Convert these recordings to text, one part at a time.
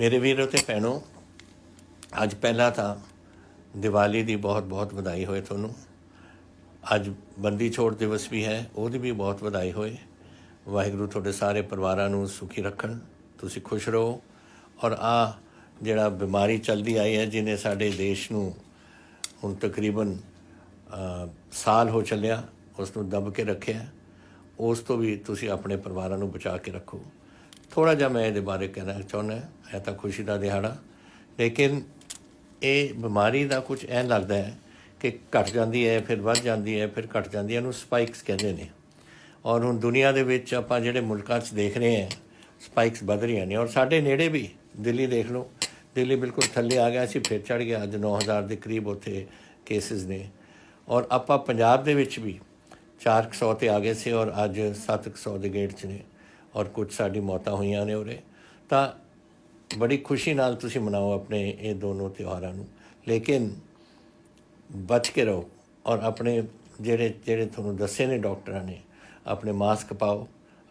ਮੇਰੇ ਵੀਰੋ ਤੇ ਭੈਣੋ, ਅੱਜ ਪਹਿਲਾਂ ਤਾਂ ਦੀਵਾਲੀ ਦੀ ਬਹੁਤ ਬਹੁਤ ਵਧਾਈ ਹੋਏ ਤੁਹਾਨੂੰ। ਅੱਜ ਬੰਦੀ ਛੋੜ ਦਿਵਸ ਵੀ ਹੈ, ਉਹਦੀ ਵੀ ਬਹੁਤ ਵਧਾਈ ਹੋਏ। ਵਾਹਿਗੁਰੂ ਤੁਹਾਡੇ ਸਾਰੇ ਪਰਿਵਾਰਾਂ ਨੂੰ ਸੁਖੀ ਰੱਖਣ, ਤੁਸੀਂ ਖੁਸ਼ ਰਹੋ। ਔਰ ਆ ਜਿਹੜਾ ਬਿਮਾਰੀ ਚੱਲਦੀ ਆਈ ਹੈ, ਜਿਹਨੇ ਸਾਡੇ ਦੇਸ਼ ਨੂੰ ਹੁਣ ਤਕਰੀਬਨ ਸਾਲ ਹੋ ਚੱਲਿਆ ਉਸ ਨੂੰ ਦਬ ਕੇ ਰੱਖਿਆ, ਉਸ ਤੋਂ ਵੀ ਤੁਸੀਂ ਆਪਣੇ ਪਰਿਵਾਰਾਂ ਨੂੰ ਬਚਾ ਕੇ ਰੱਖੋ। ਥੋੜਾ ਜਿਹਾ ਮੈਂ ਇਹਦੇ ਬਾਰੇ ਕਹਿਣਾ ਚਾਹੁੰਦਾ ਹੈ ਤਾਂ ਖੁਸ਼ੀ ਦਾ ਦਿਹਾੜਾ। ਲੇਕਿਨ ਇਹ ਬਿਮਾਰੀ ਦਾ ਕੁਝ ਐਂ ਲੱਗਦਾ ਹੈ ਕਿ ਘਟ ਜਾਂਦੀ ਹੈ, ਫਿਰ ਵੱਧ ਜਾਂਦੀ ਹੈ, ਫਿਰ ਘਟ ਜਾਂਦੀ ਹੈ, ਇਹਨੂੰ ਸਪਾਈਕਸ ਕਹਿੰਦੇ ਨੇ। ਔਰ ਹੁਣ ਦੁਨੀਆ ਦੇ ਵਿੱਚ ਆਪਾਂ ਜਿਹੜੇ ਮੁਲਕਾਂ 'ਚ ਦੇਖ ਰਹੇ ਹਾਂ, ਸਪਾਈਕਸ ਵੱਧ ਰਹੀਆਂ ਨੇ। ਔਰ ਸਾਡੇ ਨੇੜੇ ਵੀ, ਦਿੱਲੀ ਦੇਖ ਲਓ, ਦਿੱਲੀ ਬਿਲਕੁਲ ਥੱਲੇ ਆ ਗਿਆ ਸੀ ਫਿਰ ਚੜ ਗਿਆ ਅੱਜ 9000 ਦੇ ਕਰੀਬ ਉੱਥੇ ਕੇਸਿਸ ਨੇ। ਔਰ ਆਪਾਂ ਪੰਜਾਬ ਦੇ ਵਿੱਚ ਵੀ 400 ਤੇ ਆ ਗਏ ਸੀ ਔਰ ਅੱਜ 700 ਦੇ ਗੇਟ 'ਚ ਨੇ। ਔਰ ਕੁਝ ਸਾਡੀ ਮੌਤਾਂ ਹੋਈਆਂ ਨੇ ਉਰੇ, ਤਾਂ ਬੜੀ ਖੁਸ਼ੀ ਨਾਲ ਤੁਸੀਂ ਮਨਾਓ ਆਪਣੇ ਇਹ ਦੋਨੋਂ ਤਿਉਹਾਰਾਂ ਨੂੰ। ਲੇਕਿਨ ਬਚ ਕੇ ਰਹੋ ਔਰ ਆਪਣੇ ਜਿਹੜੇ ਜਿਹੜੇ ਤੁਹਾਨੂੰ ਦੱਸੇ ਨੇ ਡਾਕਟਰਾਂ ਨੇ, ਆਪਣੇ ਮਾਸਕ ਪਾਓ,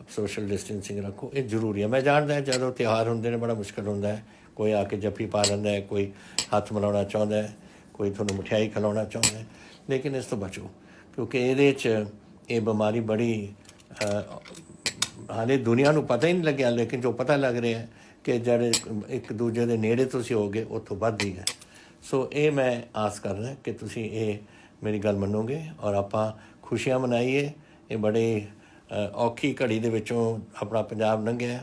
ਸੋਸ਼ਲ ਡਿਸਟੈਂਸਿੰਗ ਰੱਖੋ, ਇਹ ਜ਼ਰੂਰੀ ਹੈ। ਮੈਂ ਜਾਣਦਾ ਜਦੋਂ ਤਿਉਹਾਰ ਹੁੰਦੇ ਨੇ ਬੜਾ ਮੁਸ਼ਕਲ ਹੁੰਦਾ ਹੈ। ਕੋਈ ਆ ਕੇ ਜੱਫੀ ਪਾ ਲੈਂਦਾ ਹੈ, ਕੋਈ ਹੱਥ ਮਿਲਾਉਣਾ ਚਾਹੁੰਦਾ ਹੈ, ਕੋਈ ਤੁਹਾਨੂੰ ਮਠਿਆਈ ਖਿਲਾਉਣਾ ਚਾਹੁੰਦਾ ਹੈ। ਲੇਕਿਨ ਇਸ ਤੋਂ ਬਚੋ, ਕਿਉਂਕਿ ਇਹਦੇ 'ਚ ਇਹ ਬਿਮਾਰੀ ਬੜੀ ਹਾਲੇ ਦੁਨੀਆ ਨੂੰ ਪਤਾ ਹੀ ਨਹੀਂ ਲੱਗਿਆ, ਲੇਕਿਨ ਜੋ ਪਤਾ ਲੱਗ ਰਿਹਾ ਹੈ ਕਿ ਜਿਹੜੇ ਇੱਕ ਦੂਜੇ ਦੇ ਨੇੜੇ ਤੁਸੀਂ ਹੋਗੇ ਉੱਥੋਂ ਵੱਧਦੀ ਹੈ ਸੋ ਇਹ ਮੈਂ ਆਸ ਕਰਦਾ ਕਿ ਤੁਸੀਂ ਇਹ ਮੇਰੀ ਗੱਲ ਮੰਨੋਗੇ ਔਰ ਆਪਾਂ ਖੁਸ਼ੀਆਂ ਮਨਾਈਏ। ਇਹ ਬੜੇ ਔਖੀ ਘੜੀ ਦੇ ਵਿੱਚੋਂ ਆਪਣਾ ਪੰਜਾਬ ਲੰਘਿਆ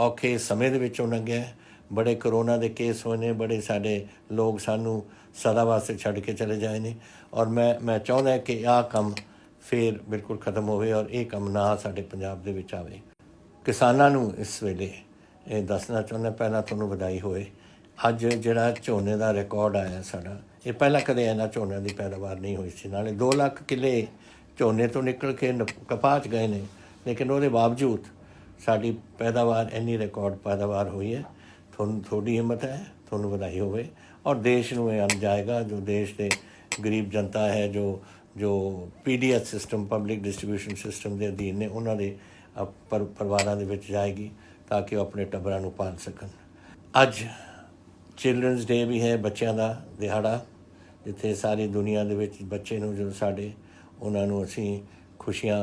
ਔਖੇ ਸਮੇਂ ਦੇ ਵਿੱਚੋਂ ਲੰਘਿਆ ਬੜੇ ਕਰੋਨਾ ਦੇ ਕੇਸ ਹੋਏ ਨੇ, ਬੜੇ ਸਾਡੇ ਲੋਕ ਸਾਨੂੰ ਸਦਾ ਵਾਸਤੇ ਛੱਡ ਕੇ ਚਲੇ ਜਾਏ ਨੇ। ਔਰ ਮੈਂ ਮੈਂ ਚਾਹੁੰਦਾ ਕਿ ਆਹ ਕੰਮ ਫੇਰ ਬਿਲਕੁਲ ਖਤਮ ਹੋਵੇ ਔਰ ਇਹ ਕੰਮ ਨਾ ਸਾਡੇ ਪੰਜਾਬ ਦੇ ਵਿੱਚ ਆਵੇ। ਕਿਸਾਨਾਂ ਨੂੰ ਇਸ ਵੇਲੇ ਇਹ ਦੱਸਣਾ ਚਾਹੁੰਦਾ, ਪਹਿਲਾਂ ਤੁਹਾਨੂੰ ਵਧਾਈ ਹੋਏ। ਅੱਜ ਜਿਹੜਾ ਝੋਨੇ ਦਾ ਰਿਕਾਰਡ ਆਇਆ ਸਾਡਾ, ਇਹ ਪਹਿਲਾਂ ਕਦੇ ਇਹਨਾਂ ਝੋਨੇ ਦੀ ਪੈਦਾਵਾਰ ਨਹੀਂ ਹੋਈ ਸੀ। ਨਾਲੇ 2 ਲੱਖ ਕਿੱਲੇ ਝੋਨੇ ਤੋਂ ਨਿਕਲ ਕੇ ਨ- ਕਪਾਹ 'ਚ ਗਏ ਨੇ, ਲੇਕਿਨ ਉਹਦੇ ਬਾਵਜੂਦ ਸਾਡੀ ਪੈਦਾਵਾਰ, ਇੰਨੀ ਰਿਕਾਰਡ ਪੈਦਾਵਾਰ ਹੋਈ ਹੈ। ਤੁਹਾਨੂੰ ਥੋੜੀ ਹਿੰਮਤ ਹੈ, ਤੁਹਾਨੂੰ ਵਧਾਈ ਹੋਵੇ। ਔਰ ਦੇਸ਼ ਨੂੰ ਇਹ ਅੰਨ ਜਾਏਗਾ, ਜੋ ਦੇਸ਼ ਦੇ ਗਰੀਬ ਜਨਤਾ ਹੈ, ਜੋ ਜੋ PDS system public distribution system ਦੇ ਅਧੀਨ ਨੇ ਉਹਨਾਂ ਦੇ ਅ, ਪਰਿਵਾਰਾਂ ਦੇ ਵਿੱਚ ਜਾਏਗੀ ਤਾਂ ਕਿ ਉਹ ਆਪਣੇ ਟੱਬਰਾਂ ਨੂੰ ਪਾਲ ਸਕਣ। ਅੱਜ ਚਿਲਡਰਨਸ ਡੇ ਵੀ ਹੈ ਬੱਚਿਆਂ ਦਾ ਦਿਹਾੜਾ ਜਿੱਥੇ ਸਾਰੀ ਦੁਨੀਆ ਦੇ ਵਿੱਚ ਬੱਚੇ ਨੂੰ ਜੋ ਸਾਡੇ ਉਹਨਾਂ ਨੂੰ ਅਸੀਂ ਖੁਸ਼ੀਆਂ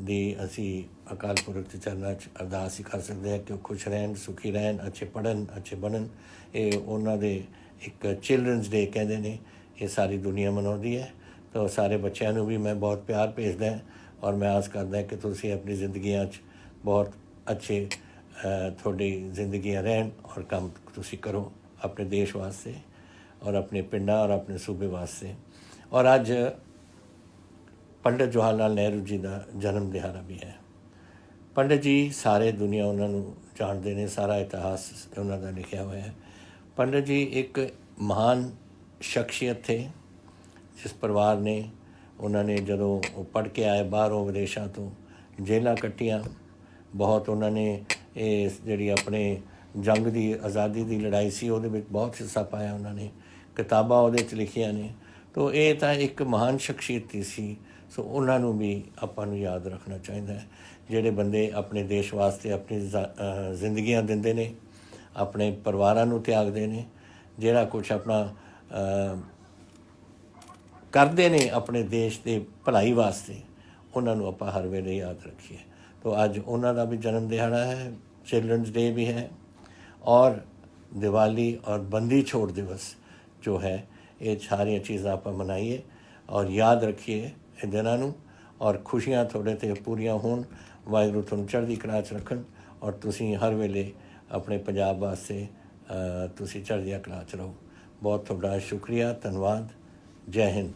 ਦੀ ਅਸੀਂ ਅਕਾਲ ਪੁਰਖ ਦੇ ਚਰਨਾਂ 'ਚ ਅਰਦਾਸ ਹੀ ਕਰ ਸਕਦੇ ਹਾਂ ਕਿ ਉਹ ਖੁਸ਼ ਰਹਿਣ ਸੁਖੀ ਰਹਿਣ ਅੱਛੇ ਪੜਨ ਅੱਛੇ ਬਣਨ। ਇਹ ਉਹਨਾਂ ਦੇ ਇੱਕ ਚਿਲਡਰਨਸ ਡੇ ਕਹਿੰਦੇ ਨੇ ਇਹ ਸਾਰੀ ਦੁਨੀਆ ਮਨਾਉਂਦੀ ਹੈ। ਤਾਂ ਸਾਰੇ ਬੱਚਿਆਂ ਨੂੰ ਵੀ ਮੈਂ ਬਹੁਤ ਪਿਆਰ ਭੇਜਦਾ ਔਰ ਮੈਂ ਆਸ ਕਰਦਾ ਕਿ ਤੁਸੀਂ ਆਪਣੀ ਜ਼ਿੰਦਗੀਆਂ 'ਚ ਬਹੁਤ ਅੱਛੇ ਤੁਹਾਡੀ ਜ਼ਿੰਦਗੀਆਂ ਰਹਿਣ ਔਰ ਕੰਮ ਤੁਸੀਂ ਕਰੋ ਆਪਣੇ ਦੇਸ਼ ਵਾਸਤੇ ਔਰ ਆਪਣੇ ਪਿੰਡਾਂ ਔਰ ਆਪਣੇ ਸੂਬੇ ਵਾਸਤੇ। ਔਰ ਅੱਜ ਪੰਡਿਤ ਜਵਾਹਰ ਲਾਲ ਨਹਿਰੂ ਜੀ ਦਾ ਜਨਮ ਦਿਹਾੜਾ ਵੀ ਹੈ। ਪੰਡਿਤ ਜੀ ਸਾਰੇ ਦੁਨੀਆ ਉਹਨਾਂ ਨੂੰ ਜਾਣਦੇ ਨੇ, ਸਾਰਾ ਇਤਿਹਾਸ ਉਹਨਾਂ ਦਾ ਲਿਖਿਆ ਹੋਇਆ ਹੈ। ਪੰਡਿਤ ਜੀ ਇੱਕ ਮਹਾਨ ਸ਼ਖਸੀਅਤ ਥੇ। ਜਿਸ ਪਰਿਵਾਰ ਨੇ ਉਹਨਾਂ ਨੇ ਜਦੋਂ ਉਹ ਪੜ੍ਹ ਕੇ ਆਏ ਬਾਹਰੋਂ ਵਿਦੇਸ਼ਾਂ ਤੋਂ, ਜੇਲ੍ਹਾਂ ਕੱਟੀਆਂ, ਬਹੁਤ ਉਹਨਾਂ ਨੇ ਇਹ ਜਿਹੜੀ ਆਪਣੇ ਜੰਗ ਦੀ, ਆਜ਼ਾਦੀ ਦੀ ਲੜਾਈ ਸੀ, ਉਹਦੇ ਵਿੱਚ ਬਹੁਤ ਹਿੱਸਾ ਪਾਇਆ ਉਹਨਾਂ ਨੇ, ਕਿਤਾਬਾਂ ਉਹਦੇ 'ਚ ਲਿਖੀਆਂ ਨੇ। ਤੋ ਇਹ ਤਾਂ ਇੱਕ ਮਹਾਨ ਸ਼ਖਸੀਅਤ ਹੀ ਸੀ, ਸੋ ਉਹਨਾਂ ਨੂੰ ਵੀ ਆਪਾਂ ਨੂੰ ਯਾਦ ਰੱਖਣਾ ਚਾਹੀਦਾ ਹੈ। ਜਿਹੜੇ ਬੰਦੇ ਆਪਣੇ ਦੇਸ਼ ਵਾਸਤੇ ਆਪਣੀ ਜ਼ਿੰਦਗੀਆਂ ਦਿੰਦੇ ਨੇ, ਆਪਣੇ ਪਰਿਵਾਰਾਂ ਨੂੰ ਤਿਆਗਦੇ ਨੇ, ਜਿਹੜਾ ਕੁਝ ਆਪਣਾ ਕਰਦੇ ਨੇ ਆਪਣੇ ਦੇਸ਼ ਦੇ ਭਲਾਈ ਵਾਸਤੇ, ਉਹਨਾਂ ਨੂੰ ਆਪਾਂ ਹਰ ਵੇਲੇ ਯਾਦ ਰੱਖੀਏ। ਤੋਂ ਅੱਜ ਉਹਨਾਂ ਦਾ ਵੀ ਜਨਮ ਦਿਹਾੜਾ ਹੈ ਚਿਲड्रंस डे ਵੀ ਹੈ, ਔਰ ਦੀਵਾਲੀ ਔਰ ਬੰਦੀ ਛੋੜ ਦਿਵਸ ਜੋ ਹੈ, ਇਹ सारियाँ ਚੀਜ਼ਾਂ ਆਪਾਂ ਮਨਾਈਏ ਔਰ ਯਾਦ ਰੱਖੀਏ ਇਹ ਦਿਨਾਂ ਨੂੰ ਔਰ ਖੁਸ਼ੀਆਂ ਤੁਹਾਡੇ ਤੇ ਪੂਰੀਆਂ ਹੋਣ। ਵਾਹਿਗੁਰੂ ਤੁਹਾਨੂੰ ਚੜ੍ਹਦੀ ਕਲਾ ਚ ਰੱਖਣ ਔਰ ਤੁਸੀਂ ਹਰ ਵੇਲੇ ਆਪਣੇ ਪੰਜਾਬ ਵਾਸਤੇ ਤੁਸੀਂ ਚੜ੍ਹਦੀ ਕਲਾ ਚ ਰਹੋ। ਬਹੁਤ ਤੁਹਾਡਾ ਸ਼ੁਕਰੀਆ, ਧੰਨਵਾਦ। ਜੈ ਹਿੰਦ।